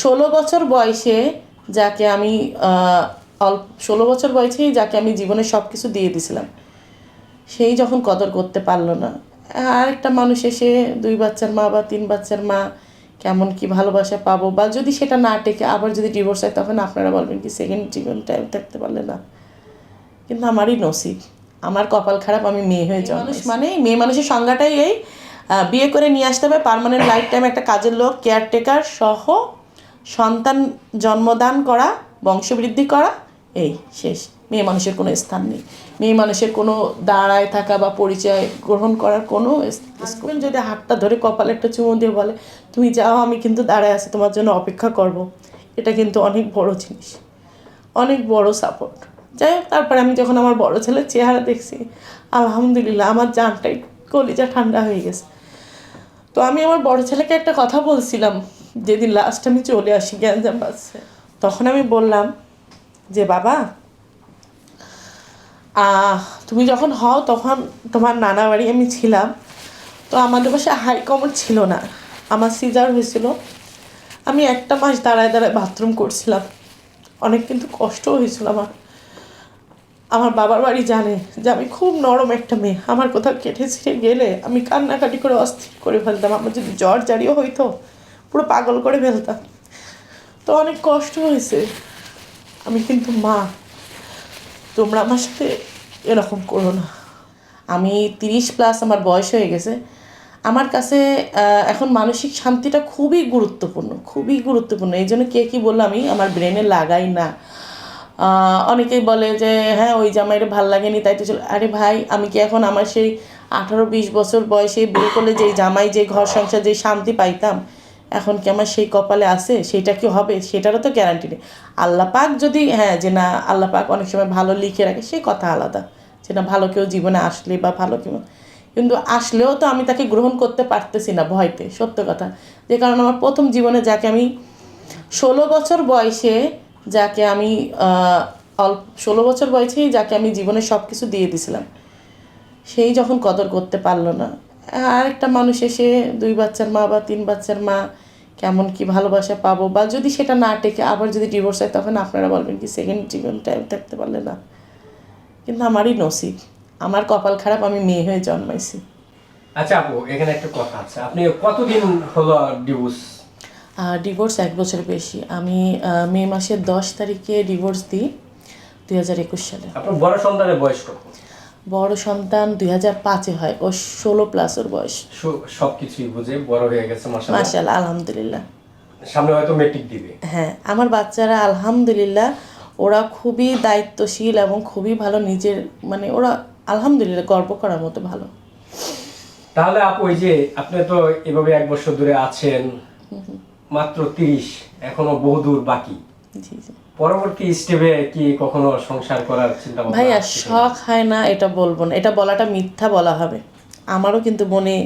ষোলো বছর বয়সে যাকে আমি অল্প ষোলো বছর বয়সেই যাকে আমি জীবনে সব কিছু দিয়ে দিছিলাম। সেই যখন কদর করতে পারল না। আর একটা মানুষ এসে দুই বাচ্চার মা বা তিন বাচ্চার মা কেমন কি ভালোবাসা পাবো বা যদি সেটা না টেকে আবার যদি ডিভোর্স হয় তখন আপনারা বলবেন কি সেকেন্ড জীবনটা থাকতে পারলে না। কিন্তু আমারই নসিব। আমার কপাল খারাপ আমি মেয়ে হয়ে যাওয়া মানুষ মানে মেয়ে মানুষের সংজ্ঞাটাই এই। বিয়ে করে নিয়ে আসতে হবে পার্মানেন্ট লাইফ টাইম একটা কাজের লোক কেয়ারটেকার সহ সন্তান জন্মদান করা, বংশবৃদ্ধি করা, এই শেষ। মেয়ে মানুষের কোনো স্থান নেই। মেয়ে মানুষের কোনো দাঁড়ায় থাকা বা পরিচয় গ্রহণ করার কোনো যদি হাতটা ধরে কপালে একটা চুমু দিয়ে বলে, তুমি যাও, আমি কিন্তু দাঁড়ায় আছি, তোমার জন্য অপেক্ষা করব। এটা কিন্তু অনেক বড় জিনিস। অনেক বড় সাপোর্ট যাই হোক, তারপরে আমি যখন আমার বড় ছেলের চেহারা দেখছি, আলহামদুলিল্লাহ, আমার জানটাই কলিজা ঠান্ডা হয়ে গেছে। তো আমি আমার বড় ছেলেকে একটা কথা বলছিলাম। যেদিন লাস্ট আমি চলে আসি গ্যাঞ্জাম বাসে তখন আমি বললাম যে, বাবা তুমি যখন হও তখন তোমার নানা বাড়ি আমি ছিলাম, তো আমাদের বাসায় হাই কমোড ছিল না। আমার সিজার হয়েছিল। আমি একটা মাস দাঁড়ায় দাঁড়ায় বাথরুম করছিলাম। অনেক কিন্তু কষ্ট হয়েছিল আমার। আমার বাবার বাড়ি জানে যে, আমি খুব নরম একটা মেয়ে। আমার কোথাও কেটে ছিঁড়ে গেলে আমি কান্নাকাটি করে অস্থির করে ফেলতাম। আমার যদি জ্বর জারিও হইতো পুরো পাগল করে ফেলতাম। তো অনেক কষ্ট হয়েছে। আমি কিন্তু মা, তোমরা আমার সাথে এরকম করো না। আমি তিরিশ প্লাস আমার বয়স হয়ে গেছে। আমার কাছে এখন মানসিক শান্তিটা খুবই গুরুত্বপূর্ণ খুবই গুরুত্বপূর্ণ। এই জন্য কে কী বলল আমি? আমার ব্রেনে লাগাই না। অনেকেই বলে যে হ্যাঁ ওই জামাইটা ভালো লাগেনি, তাই তো চলো আরে ভাই, আমি কি এখন আমার সেই আঠারো বিশ বছর বয়সে বিয়ে করলে যেই জামাই যে ঘর সংসার যে শান্তি পাইতাম এখন কি আমার সেই কপালে আছে? সেটা কি হবে? সেটারও তো গ্যারান্টি নেই। আল্লাহ পাক যদি হ্যাঁ যে না, আল্লাহ পাক অনেক সময় ভালো লিখে রাখে, সেই কথা আলাদা। যে না, ভালো কেউ জীবনে আসলে বা ভালো কেউ কিন্তু আসলেও তো আমি তাকে গ্রহণ করতে পারতেছি না ভয়তে, সত্য কথা। যে কারণ আমার প্রথম জীবনে যাকে আমি ষোলো বছর বয়সে যাকে আমি অল্প, ষোলো বছর বয়সেই যাকে আমি জীবনে সব কিছু দিয়ে দিছিলাম, সেই যখন কদর করতে পারল না আরেকটা মানুষ এসে দুই বাচ্চার মা বা তিন বাচ্চার মা কেমন কি ভালোবাসা পাবো বা যদি সেটা না টেকে আবার যদি ডিভোর্স হয় তখন আপনারা বলবেন কি সেকেন্ড জীবন টাইম থাকতে পারলে না। কিন্তু আমারই নসিব। আমার কপাল খারাপ আমি মেয়ে হয়ে জন্মাইছি। আচ্ছা আপু এখানে একটা কথা আছে। আপনি কতদিন হলো ডিভোর্স ডিভোর্স এক বছর বেশি। আমি মে মাসের দশ তারিখে ডিভোর্স দিই দুই হাজার একুশ সালে। আপনার বড় সন্তানের বয়স কত বড় সন্তান দুই হাজার পাঁচে হয় ও ষোলো প্লাস ওর বয়স। সব- সবকিছুই বুঝে বড় হয়ে গেছে মার্শাল আলহামদুলিল্লাহ। সামনে হয়তো মেট্রিক দিবে। হ্যাঁ আমার বাচ্চারা আলহামদুলিল্লাহ ওরা খুবই দায়িত্বশীল এবং খুবই ভালো নিজের মানে ওরা আলহামদুলিল্লাহ গর্ব করার মতো ভালো। তাহলে আপু ওই যে আপনি তো এভাবে এক বছর ধরে আছেন মাত্র তিরিশ এখনও বহুদূর বাকি। জি জি। পরবর্তী স্টেপে কি কখনো সংসার করার চিন্তা ভাইয়া শখ হয় না এটা বলব না। এটা বলাটা মিথ্যা বলা হবে। আমারও কিন্তু মনে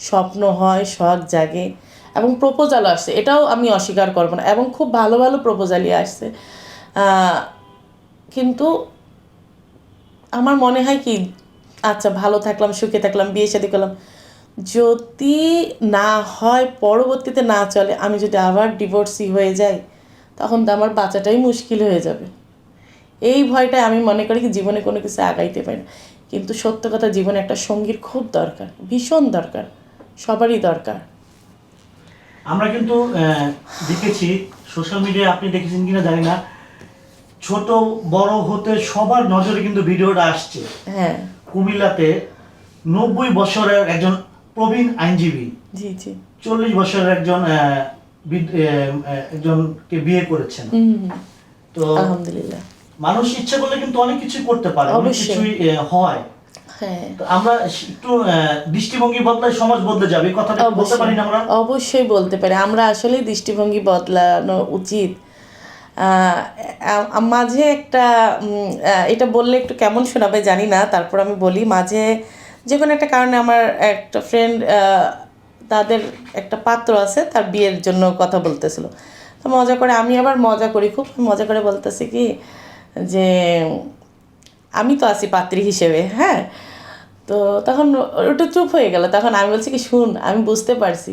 স্বপ্ন হয় শখ জাগে এবং প্রপোজালও আসছে এটাও আমি অস্বীকার করব না। এবং খুব ভালো ভালো প্রপোজালই আসছে। কিন্তু আমার মনে হয় কি আচ্ছা ভালো থাকলাম সুখে থাকলাম বিয়ে শাদী করলাম। যদি না হয় পরবর্তীতে না চলে আমি যদি আবার ডিভোর্সি হয়ে যাই তখন তো আমার বাচ্চাটাই মুশকিল হয়ে যাবে। এই ভয়টা আমি মনে করি কি জীবনে কোনো কিছু আগাইতে পারি না। কিন্তু সত্য কথা জীবনে একটা সঙ্গীর খুব দরকার ভীষণ দরকার সবারই দরকার। আমরা কিন্তু দেখেছি সোশ্যাল মিডিয়ায় আপনি দেখেছেন কিনা জানি না ছোট বড় হতে সবার নজরে কিন্তু ভিডিওটা আসছে। হ্যাঁ। কুমিল্লাতে নব্বই বছরের একজন প্রবীণ আইনজীবী জি জি। চল্লিশ বছরের একজন একজনকে বিয়ে করেছেন। তো আলহামদুলিল্লাহ। মানুষ ইচ্ছে করলে কিন্তু অনেক কিছুই করতে পারে অনেক অবশ্যই। কিছুই হয়। হ্যাঁ। আমরা একটু দৃষ্টিভঙ্গি বদলায় সমাজ বদলে যাবে। কথাটা বলতে পারি না আমরা? অবশ্যই। বলতে পারি। আমরা আসলেই দৃষ্টিভঙ্গি বদলানো উচিত। মাঝে একটা এটা বললে একটু কেমন শোনাবে জানি না। তারপর আমি বলি মাঝে যে কোনো একটা কারণে আমার একটা ফ্রেন্ড তাদের একটা পাত্র আছে, তার বিয়ের জন্য কথা বলতেছিল। তো মজা করে আমি আবার মজা করি খুব। মজা করে বলতেছি কি যে, আমি তো আছি পাত্রী হিসেবে হ্যাঁ? তো তখন ওটা চুপ হয়ে গেল। তখন আমি বলছি কি, শুন, আমি বুঝতে পারছি।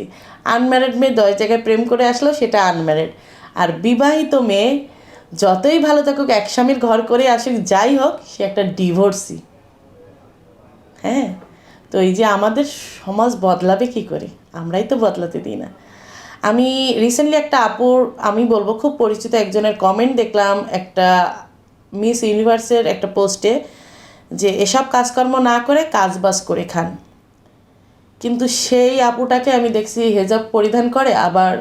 আনম্যারিড মেয়ে দশ জায়গায় প্রেম করে আসলো, সেটা আনম্যারিড আর বিবাহিত মেয়ে যতই ভালো থাকুক, এক স্বামীর ঘর করে আসুক, যাই হোক, সে একটা ডিভোর্সি হ্যাঁ? তো এই যে আমাদের সমাজ বদলাবে কি করে? আমরাই তো বদলাতে দিই না। আমি রিসেন্টলি একটা আপুর, আমি বলব খুব পরিচিত একজনের কমেন্ট দেখলাম একটা মিস ইউনিভার্সের একটা পোস্টে যে এসব কাজকর্ম না করে কাজ কাজবাজ করে খান। কিন্তু সেই আপুটাকে আমি দেখছি হেজাব পরিধান করে, আবার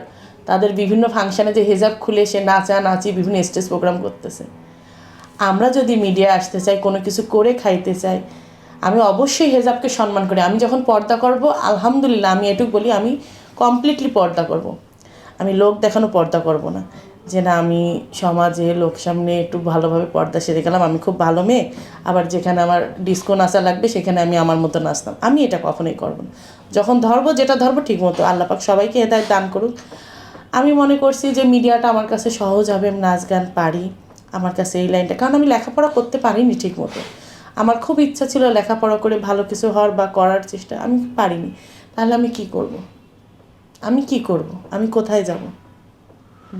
তাদের বিভিন্ন ফাংশানে যে হেজাব খুলে সে নাচা নাচি বিভিন্ন স্টেজ প্রোগ্রাম করতেছে। আমরা যদি মিডিয়া আসতে চাই, কোনো কিছু করে খাইতে চাই আমি অবশ্যই হেজাবকে সম্মান করি। আমি যখন পর্দা করব, আলহামদুলিল্লাহ আমি এটুকু বলি, আমি কমপ্লিটলি পর্দা করব। আমি লোক দেখানো পর্দা করব না। যে না, আমি সমাজে লোক সামনে একটু ভালোভাবে পর্দা সেরে গেলাম, আমি খুব ভালো মেয়ে। আবার যেখানে আমার ডিস্কো নাচা লাগবে, সেখানে আমি আমার মতো নাচতাম। আমি এটা কখনোই করব না। যখন ধরবো, যেটা ধরবো ঠিক মতো আল্লাপাক সবাইকে হেদায় দান করুক। আমি মনে করছি যে মিডিয়াটা আমার কাছে সহজ হবে, আমি নাচ গান পারি, আমার কাছে এই লাইনটা। কারণ আমি লেখাপড়া করতে পারিনি ঠিক মতো আমার খুব ইচ্ছা ছিল লেখাপড়া করে ভালো কিছু হওয়ার বা করার চেষ্টা আমি পারিনি। তাহলে আমি কি করব। আমি কি করব। আমি কোথায় যাব?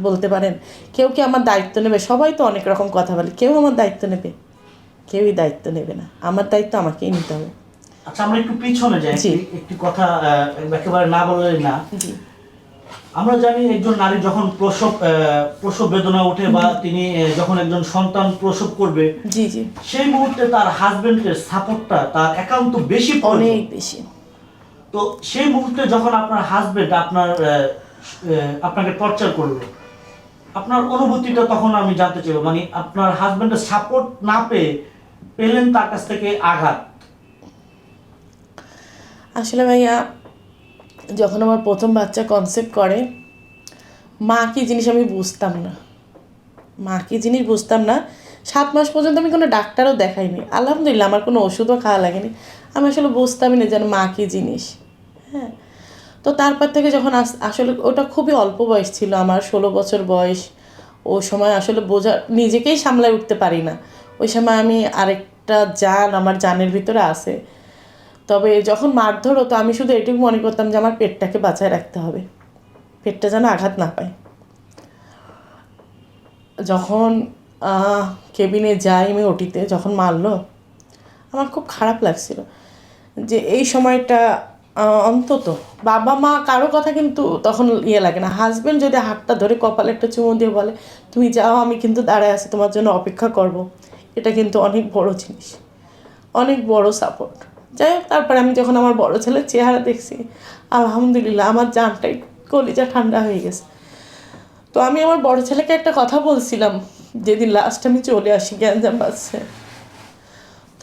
বলতে পারেন? কেউ কি আমার দায়িত্ব নেবে? সবাই তো অনেক রকম কথা বলে। কেউ আমার দায়িত্ব নেবে? কেউই দায়িত্ব নেবে না। আমার দায়িত্ব আমাকেই নিতে হবে। আচ্ছা আমরা একটু পিছনে যাই। একটি- কথা একেবারে না বললে না। জি। আমরা জানি একজন নারী যখন প্রসব প্রসব বেদনা ওঠে বা তিনি যখন একজন সন্তান প্রসব করবে জি জি। সেই মুহূর্তে তার হাজবেন্ডের সাপোর্টটা তার একান্ত বেশি অনেক বেশি। তো সেই মুহূর্তে যখন আপনার হাজবেন্ড আপনার আপনাকে টর্চার করল আপনার অনুভূতিটা তখন আমি জানতে চাইব। মানে আপনার হাজবেন্ডের সাপোর্ট না পেয়ে পেলেন তার কাছ থেকে আঘাত। আসলে ভাইয়া যখন আমার প্রথম বাচ্চা কনসেপ্ট করে, মা কি জিনিস আমি বুঝতাম না। মা কি জিনিস বুঝতাম না। সাত মাস পর্যন্ত আমি কোনো ডাক্তারও দেখাইনি। আলহামদুলিল্লাহ, আমার কোনো ওষুধও খাওয়া লাগেনি। আমি আসলে বুঝতামই না যেন মা কি জিনিস। হ্যাঁ। তো তারপর থেকে যখন আস- আসলে ওটা খুবই অল্প বয়স ছিল, আমার ষোলো বছর বয়স। ও সময় আসলে বোঝা, নিজেকেই সামলায় উঠতে পারি না। ওই সময় আমি আরেকটা জান আমার জানের ভিতরে আছে। তবে যখন মারধর হতো আমি শুধু এটুকু মনে করতাম যে আমার পেটটাকে বাঁচায় রাখতে হবে। পেটটা যেন আঘাত না পায়। যখন কেবিনে যাই আমি ওটিতে, যখন মারলো, আমার খুব খারাপ লাগছিল যে এই সময়টা অন্তত বাবা মা কারও কথা কিন্তু তখন ইয়ে লাগে না। হাজবেন্ড যদি হাতটা ধরে কপালে একটা চুমো দিয়ে বলে, তুমি যাও, আমি কিন্তু দাঁড়ায় আছি, তোমার জন্য অপেক্ষা করব। এটা কিন্তু অনেক বড় জিনিস। অনেক বড় সাপোর্ট যাই হোক, তারপরে আমি যখন আমার বড় ছেলের চেহারা দেখছি, আলহামদুলিল্লাহ আমার জানটাই কলিজা ঠান্ডা হয়ে গেছে। তো আমি আমার বড় ছেলেকে একটা কথা বলছিলাম, যেদিন লাস্ট আমি চলে আসি গ্যাঞ্জাম বাসে।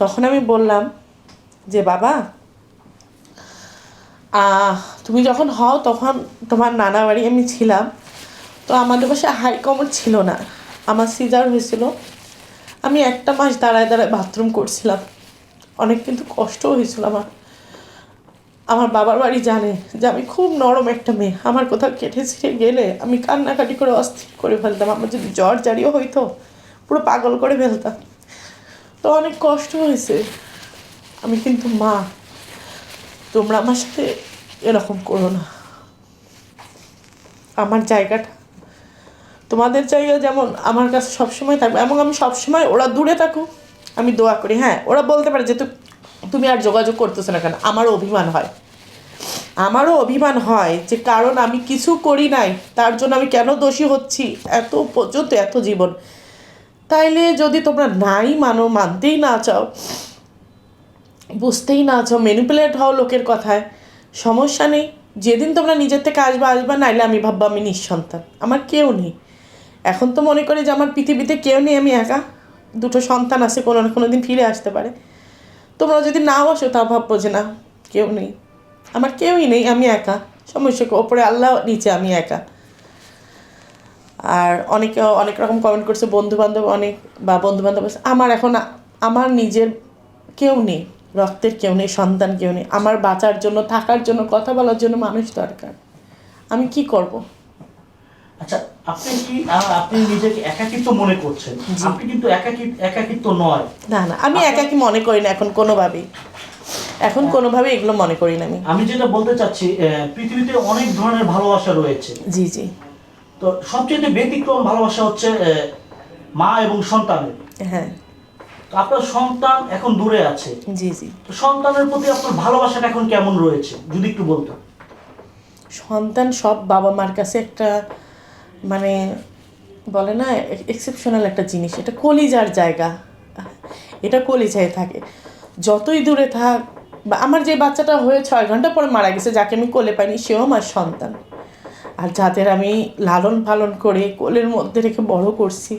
তখন আমি বললাম যে, বাবা তুমি যখন হও তখন তোমার নানা বাড়ি আমি ছিলাম, তো আমাদের বাসায় হাই কমর ছিল না। আমার সিজার হয়েছিল। আমি একটা মাস দাঁড়ায় দাঁড়ায় বাথরুম করছিলাম। অনেক কিন্তু কষ্টও হয়েছিল। আমার আমার বাবার বাড়ি জানে যে আমি খুব নরম একটা মেয়ে। আমার কোথাও কেটে ছিঁড়ে গেলে আমি কান্নাকাটি করে অস্থির করে ফেলতাম। আমার যদি জ্বর জারিও হইতো, পুরো পাগল করে ফেলতাম। তো অনেক কষ্ট হয়েছে। আমি কিন্তু, মা, তোমরা আমার সাথে এরকম করো না। আমার জায়গাটা, তোমাদের জায়গা যেমন আমার কাছে সবসময় থাকবে, এবং আমি সবসময় ওরা দূরে থাকুক। আমি দোয়া করি হ্যাঁ ওরা বলতে পারে যে তুমি আর যোগাযোগ করতেছো না কেন? আমারও অভিমান হয়। আমারও অভিমান হয় যে কারণ আমি কিছু করি নাই, তার জন্য আমি কেন দোষী হচ্ছি? এত পর্যন্ত এত জীবন। তাইলে যদি তোমরা নাই মানো, মানতেই না চাও, বুঝতেই না চাও ম্যানিপুলেট হও লোকের কথায়, সমস্যা নেই। যেদিন তোমরা নিজের থেকে আসবা আসবা, নাইলে আমি ভাববো আমি নিঃসন্তান। আমার কেউ নেই। এখন তো মনে করি যে আমার পৃথিবীতে কেউ নেই, আমি একা। দুটো সন্তান আছে, কোনো না কোনো দিন ফিরে আসতে পারে। তোমরা যদি নাও আসো তা ভাববো যে না, কেউ নেই। আমার কেউই নেই, আমি একা। সমস্যা ওপরে আল্লাহ, নিচে আমি একা। আর অনেকে, অনেক রকম কমেন্ট করছে বন্ধু বান্ধব অনেক, বা বন্ধু বান্ধব আমার এখন, আমার নিজের কেউ নেই, রক্তের কেউ নেই, সন্তান কেউ নেই। আমার বাঁচার জন্য, থাকার জন্য, কথা বলার জন্য মানুষ দরকার। আমি কি করব? আপনি কি আপনি নিজেকে একাকিত্ব মনে করছেন? আপনি কিন্তু একাকি একাকিত্ব নয়। না না আমি একাকি মনে করি না এখন কোনোভাবেই। এখন কোনোভাবে এগুলো মনে করি না আমি। আমি যেটা বলতে চাচ্ছি পৃথিবীতে অনেক ধরনের ভালোবাসা রয়েছে। জি জি। তো সবচেয়ে ব্যতিক্রম ভালোবাসা হচ্ছে মা এবং সন্তানের। হ্যাঁ। আপনার সন্তান এখন দূরে আছে। জি জি। তো সন্তানের প্রতি আপনার ভালোবাসাটা এখন কেমন রয়েছে? যদি একটু বলতেন। সন্তান সব বাবা মার কাছে একটা মানে বলে না এক্সেপশনাল একটা জিনিস। এটা কলিজার জায়গা। এটা কলিজায় থাকে। যতই দূরে থাক, বা আমার যে বাচ্চাটা হয়ে ছয় ঘণ্টা পরে মারা গেছে, যাকে আমি কোলে পাইনি, সেও আমার সন্তান। আর যাদের আমি লালন পালন করে কোলের মধ্যে রেখে বড় করছি,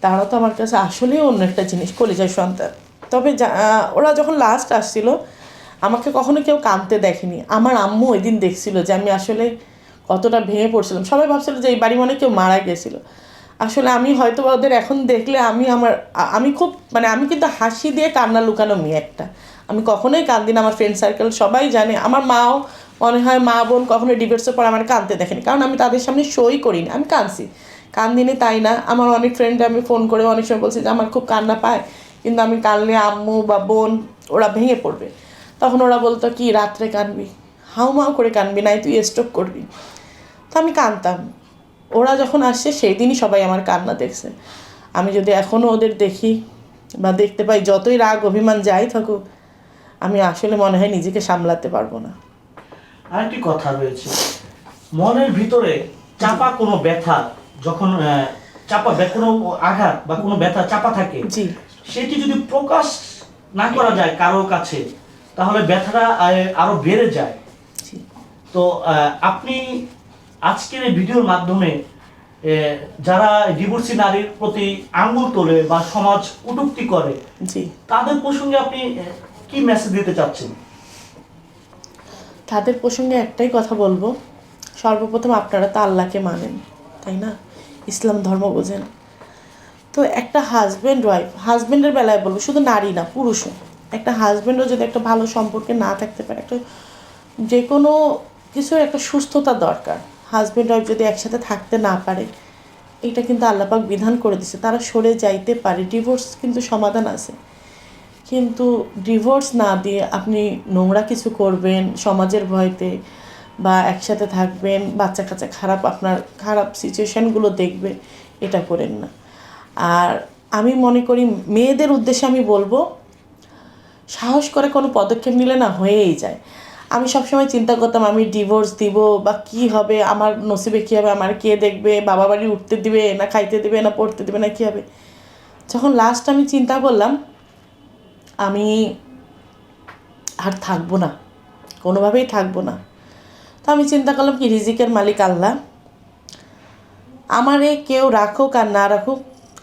তারা তো আমার কাছে আসলেই অন্য একটা জিনিস, কলিজার সন্তান। তবে ওরা যখন লাস্ট আসছিল, আমাকে কখনো কেউ কাঁদতে দেখেনি। আমার আম্মু ওই দিন দেখছিল যে আমি আসলে কতটা ভেঙে পড়ছিলাম সবাই ভাবছিল যে এই বাড়ি মনে কেউ মারা গেছিল। আসলে আমি হয়তো ওদের এখন দেখলে আমি আমার, আমি খুব মানে আমি কিন্তু হাসি দিয়ে কান্না লুকানো মেয়ে একটা। আমি কখনোই কান্দি না, আমার ফ্রেন্ড সার্কেল সবাই জানে। আমার মাও মনে হয় মা বোন কখনো ডিভোর্সের পর আমার কাঁদতে দেখেনি। কারণ আমি তাদের সামনে সই করিনি, আমি কাঁদছি। কান্দিনি তাই না। আমার অনেক ফ্রেন্ড আমি ফোন করে অনেক সময় বলছি যে, আমার খুব কান্না পায়। কিন্তু আমি কানলে আম্মু বা বোন, ওরা ভেঙে পড়বে। তখন ওরা বলতো, কি রাত্রে কানবি হাউ মাউ করে কানবি নাই তুই স্টপ করবি। তো আমি কানতাম ওরা যখন আসছে সেই দিনই সবাই আমার কান্না দেখছে। আমি যদি এখনও ওদের দেখি বা দেখতে পাই যতই রাগ অভিমান যাই থাকুক আমি আসলে মনে হয় নিজেকে সামলাতে পারব না। আরেকটি কথা রয়েছে। মনের ভিতরে চাপা কোনো ব্যথা যখন চাপা কোনো আঘাত বা কোনো ব্যথা চাপা থাকে জি। সেটি যদি প্রকাশ না করা যায় কারও কাছে তাহলে ব্যথাটা আরও বেড়ে যায়। তো আপনি আজকের এই ভিডিওর মাধ্যমে যারা ডিভোর্সি নারীর প্রতি আঙ্গুল তোলে বা সমাজ কটূক্তি করে জি। তাদের প্রসঙ্গে আপনি কি মেসেজ দিতে চাচ্ছেন? তাদের প্রসঙ্গে একটাই কথা বলব সর্বপ্রথম আপনারা তো আল্লাহকে মানেন তাই না? ইসলাম ধর্ম বোঝেন। তো একটা হাজব্যান্ড ওয়াইফ হাজব্যান্ডের বেলায় বলব শুধু নারী না পুরুষও। একটা হাজব্যান্ডও যদি একটা ভালো সম্পর্কে না থাকতে পারে একটা যে কোনো কিছুর একটা সুস্থতা দরকার। হাজব্যান্ড ওয়াইফ যদি একসাথে থাকতে না পারে, এটা কিন্তু আল্লাপাক বিধান করে দিছে তারা সরে যাইতে পারে। ডিভোর্স কিন্তু সমাধান আছে। কিন্তু ডিভোর্স না দিয়ে আপনি নোংরা কিছু করবেন, সমাজের ভয়তে বা একসাথে থাকবেন বাচ্চা কাচ্চা খারাপ আপনার খারাপ সিচুয়েশানগুলো দেখবে, এটা করেন না। আর আমি মনে করি মেয়েদের উদ্দেশ্যে আমি বলব, সাহস করে কোনো পদক্ষেপ নিলে না হয়েই যায়। আমি সবসময় চিন্তা করতাম, আমি ডিভোর্স দিব বা কি হবে, আমার নসিবে কী হবে, আমার কে দেখবে, বাবা বাড়ি উঠতে দিবে না খাইতে দিবে, না পড়তে দিবে, না কী হবে। যখন লাস্ট আমি চিন্তা করলাম, আমি আর থাকব না, কোনোভাবেই থাকব না। তো আমি চিন্তা করলাম কি, রিজিকের মালিক আল্লাহ। আমারে কেউ রাখুক আর না রাখুক,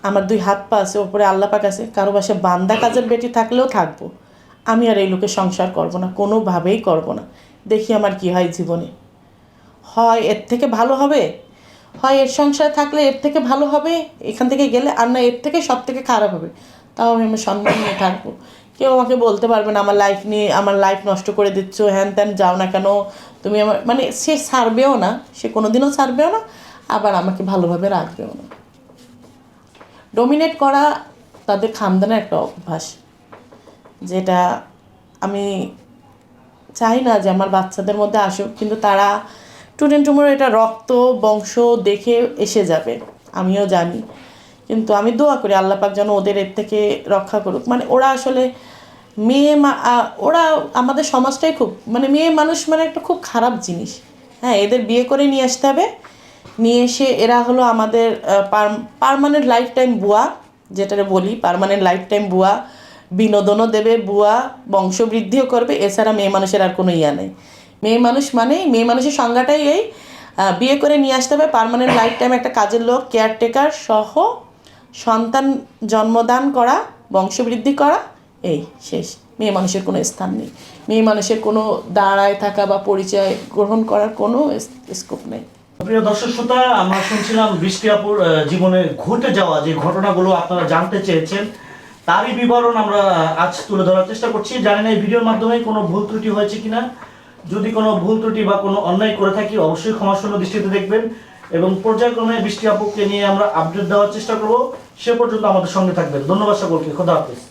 আমার দুই হাত পা আছে, ওপরে আল্লাহ পাক আছে, কারও বাসে বান্দা কাজের বেটি থাকলেও থাকব। আমি আর এই লোকের সংসার করব না, কোনোভাবেই করব না। দেখি আমার কি হয় জীবনে। হয় এর থেকে ভালো হবে? হয় এর সংসারে থাকলে এর থেকে ভালো হবে? এখান থেকে গেলে আর না এর থেকে সব থেকে খারাপ হবে? তাও আমি আমার সম্মান নিয়ে থাকব। কেউ আমাকে বলতে পারবে না, আমার লাইফ নিয়ে, আমার লাইফ নষ্ট করে দিচ্ছ, হ্যান ত্যান, যাও না কেন? তুমি আমার মানে সে সারবেও না, সে কোনোদিনও সারবেও না, আবার আমাকে ভালোভাবে রাখবেও না। ডোমিনেট করা তাদের খামদানের একটা অভ্যাস। যেটা আমি চাই না যে আমার বাচ্চাদের মধ্যে আসুক, কিন্তু তারা টুডেন্ট টুমোর এটা রক্ত, বংশ দেখে এসে যাবে, আমিও জানি। কিন্তু আমি দোয়া করি আল্লাহ পাক যেন ওদের এর থেকে রক্ষা করুক। মানে ওরা আসলে মেয়ে মা ওরা আমাদের সমাজটাই খুব মানে মেয়ে মানুষ মানে একটা খুব খারাপ জিনিস। হ্যাঁ এদের বিয়ে করে নিয়ে আসতে হবে। নিয়ে এসে এরা হলো আমাদের পারমানেন্ট লাইফ টাইম বুয়া যেটা বলি পারমানেন্ট লাইফ টাইম বুয়া। বিনোদনও দেবে, বুয়া বংশবৃদ্ধিও করবে, এছাড়া মেয়ে মানুষের আর কোনো ইয়া নেই। মেয়ে মানুষ মানে মেয়ে মানুষের সংজ্ঞাটাই এই বিয়ে করে নিয়ে আসতে হবে পারমানেন্ট লাইফ টাইম একটা কাজের লোক কেয়ারটেকার সহ সন্তান জন্মদান করা, বংশবৃদ্ধি করা, এই শেষ। মেয়ে মানুষের কোনো স্থান নেই। মেয়ে মানুষের কোনো দাঁড়ায় থাকা বা পরিচয় গ্রহণ করার কোনো স্কোপ নেই। প্রিয় দর্শক শ্রোতা, আমরা শুনছিলাম বৃষ্টি আপুর জীবনে ঘটে যাওয়া যে ঘটনাগুলো আপনারা জানতে চেয়েছেন। তারই বিবরণ আমরা আজ তুলে ধরার চেষ্টা করছি। জানি না এই ভিডিওর মাধ্যমে কোনো ভুল ত্রুটি হয়েছে কিনা। যদি কোনো ভুল ত্রুটি বা কোনো অন্যায় করে থাকি, অবশ্যই ক্ষমাশূন্য দৃষ্টিতে দেখবেন এবং পর্যায়ক্রমে বৃষ্টি আপুকে নিয়ে আমরা আপডেট দেওয়ার চেষ্টা করব। সে পর্যন্ত আমাদের সঙ্গে থাকবেন। ধন্যবাদ সকলকে। খোদা হাফিজ।